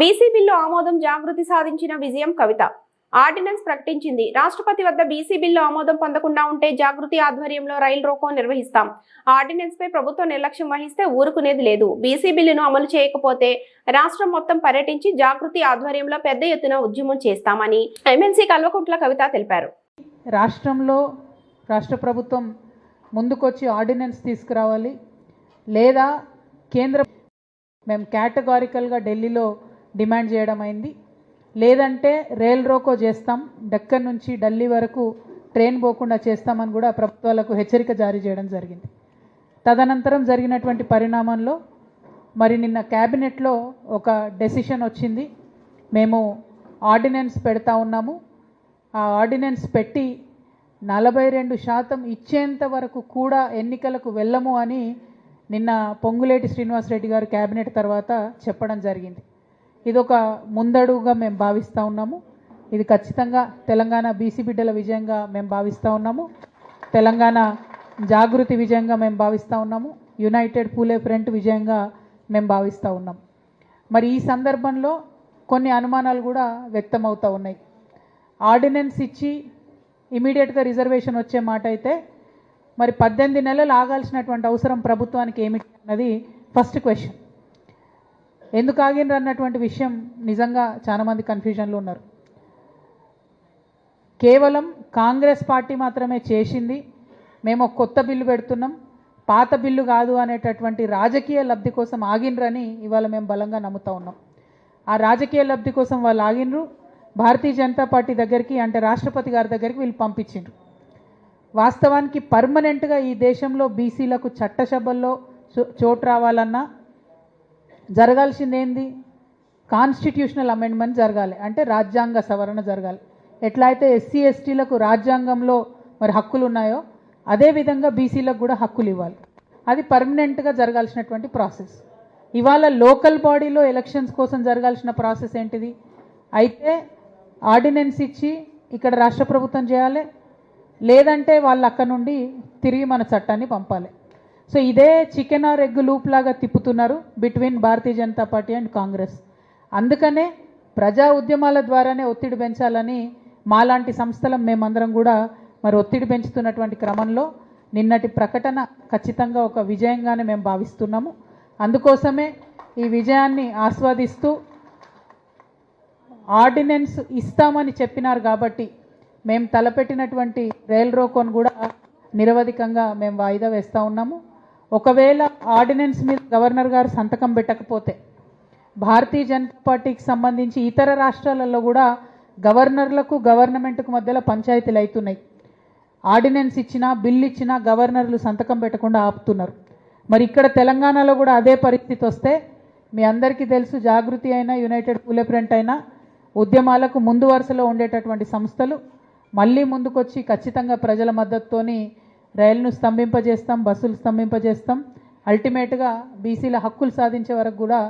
BC bill ఆమోదం జాగృతి సాధించిన విజయం కవిత. ఆర్డినెన్స్ ప్రకటించింది. రాష్ట్రపతి వద్ద బీసీ బిల్లు ఆమోదం పొందకుండా ఉంటే జాగృతి ఆధ్వర్యంలో రైలు రోకో నిర్వహిస్తాం. ఆర్డినెన్స్ పై ప్రభుత్వం నిర్లక్ష్యం వహిస్తే ఊరుకునేది లేదు. బీసీ బిల్లును అమలు చేయకపోతే రాష్ట్రం మొత్తం పర్యటించి జాగృతి ఆధ్వర్యంలో పెద్ద ఎత్తున ఉద్యమం చేస్తామని ఎమ్మెల్సీ కల్వకుంట్ల కవిత తెలిపారు. రాష్ట్రంలో రాష్ట్ర ప్రభుత్వం ముందుకొచ్చి ఆర్డినెన్స్ తీసుకురావాలి లేదా కేంద్ర మేము కేటగారికల్గా ఢిల్లీలో డిమాండ్ చేయడం అయింది. లేదంటే రైల్ రోకో చేస్తాం డక్కన్ నుంచి ఢిల్లీ వరకు ట్రైన్ పోకుండా చేస్తామని కూడా ప్రభుత్వాలకు హెచ్చరిక జారీ చేయడం జరిగింది. తదనంతరం జరిగినటువంటి పరిణామంలో మరి నిన్న క్యాబినెట్లో ఒక డెసిషన్ వచ్చింది. మేము ఆర్డినెన్స్ పెడతా ఉన్నాము. ఆ ఆర్డినెన్స్ పెట్టి నలభై రెండు శాతం ఇచ్చేంత వరకు కూడా ఎన్నికలకు వెళ్ళము అని నిన్న పొంగులేటి శ్రీనివాసరెడ్డి గారు క్యాబినెట్ తర్వాత చెప్పడం జరిగింది. ఇది ఒక ముందడుగుగా మేము భావిస్తూ ఉన్నాము. ఇది ఖచ్చితంగా తెలంగాణ బీసీ బిడ్డల విజయంగా మేము భావిస్తూ ఉన్నాము. తెలంగాణ జాగృతి విజయంగా మేము భావిస్తూ ఉన్నాము. యునైటెడ్ పూలే ఫ్రంట్ విజయంగా మేము భావిస్తూ ఉన్నాం. మరి ఈ సందర్భంలో కొన్ని అనుమానాలు కూడా వ్యక్తమవుతూ ఉన్నాయి. ఆర్డినెన్స్ ఇచ్చి ఇమీడియట్గా రిజర్వేషన్ వచ్చే మాట అయితే మరి పద్దెనిమిది నెలలు ఆగాల్సినటువంటి అవసరం ప్రభుత్వానికి ఏమిటి అన్నది ఫస్ట్ క్వశ్చన్. ఎందుకు ఆగినరు అన్నటువంటి విషయం నిజంగా చాలామంది కన్ఫ్యూజన్లో ఉన్నారు. కేవలం కాంగ్రెస్ పార్టీ మాత్రమే చేసింది మేము ఒక కొత్త బిల్లు పెడుతున్నాం పాత బిల్లు కాదు అనేటటువంటి రాజకీయ లబ్ధి కోసం ఆగినరని ఇవాళ మేము బలంగా నమ్ముతా ఉన్నాం. ఆ రాజకీయ లబ్ధి కోసం వాళ్ళు ఆగినరు భారతీయ జనతా పార్టీ దగ్గరికి అంటే రాష్ట్రపతి గారి దగ్గరికి వీళ్ళు పంపించిండ్రు. వాస్తవానికి పర్మనెంట్గా ఈ దేశంలో బీసీలకు చట్టసభల్లో చో- చోటు రావాలన్నా జరగాల్సిందేంది? కాన్స్టిట్యూషనల్ అమెండ్మెంట్ జరగాలి. అంటే రాజ్యాంగ సవరణ జరగాలి. ఎట్లా అయితే ఎస్సీ ఎస్టీలకు రాజ్యాంగంలో మరి హక్కులు ఉన్నాయో అదేవిధంగా బీసీలకు కూడా హక్కులు ఇవ్వాలి. అది పర్మనెంట్గా జరగాల్సినటువంటి ప్రాసెస్. ఇవాళ లోకల్ బాడీలో ఎలక్షన్స్ కోసం జరగాల్సిన ప్రాసెస్ ఏంటిది? అయితే ఆర్డినెన్స్ ఇచ్చి ఇక్కడ రాష్ట్ర ప్రభుత్వం చేయాలి లేదంటే వాళ్ళు అక్కడ నుండి తిరిగి మన చట్టాన్ని పంపాలి. సో ఇదే చికెన్ ఆర్ ఎగ్ లూప్ లాగా తిప్పుతున్నారు బిట్వీన్ భారతీయ జనతా పార్టీ అండ్ కాంగ్రెస్. అందుకనే ప్రజా ఉద్యమాల ద్వారానే ఒత్తిడి పెంచాలని మాలాంటి సంస్థల మేమందరం కూడా మరి ఒత్తిడి పెంచుతున్నటువంటి క్రమంలో నిన్నటి ప్రకటన ఖచ్చితంగా ఒక విజయంగానే మేము భావిస్తున్నాము. అందుకోసమే ఈ విజయాన్ని ఆస్వాదిస్తూ ఆర్డినెన్స్ ఇస్తామని చెప్పినారు కాబట్టి మేము తలపెట్టినటువంటి రైల్ రోకోను కూడా నిరవధికంగా మేము వాయిదా వేస్తూ ఉన్నాము. ఒకవేళ ఆర్డినెన్స్ మీద గవర్నర్ గారు సంతకం పెట్టకపోతే భారతీయ జనతా పార్టీకి సంబంధించి ఇతర రాష్ట్రాలలో కూడా గవర్నర్లకు గవర్నమెంట్కు మధ్యలో పంచాయతీలు అవుతున్నాయి. ఆర్డినెన్స్ ఇచ్చినా బిల్ ఇచ్చినా గవర్నర్లు సంతకం పెట్టకుండా ఆపుతున్నారు. మరి ఇక్కడ తెలంగాణలో కూడా అదే పరిస్థితి వస్తే మీ అందరికీ తెలుసు జాగృతి అయినా యునైటెడ్ పూలే ప్రింట్ అయినా ఉద్యమాలకు ముందు వరుసలో ఉండేటటువంటి సంస్థలు మళ్ళీ ముందుకొచ్చి ఖచ్చితంగా ప్రజల మద్దతుతోని రైలును స్తంభింపజేస్తాం బస్సులు స్తంభింపజేస్తాం. అల్టిమేట్గా బీసీల హక్కులు సాధించే వరకు కూడా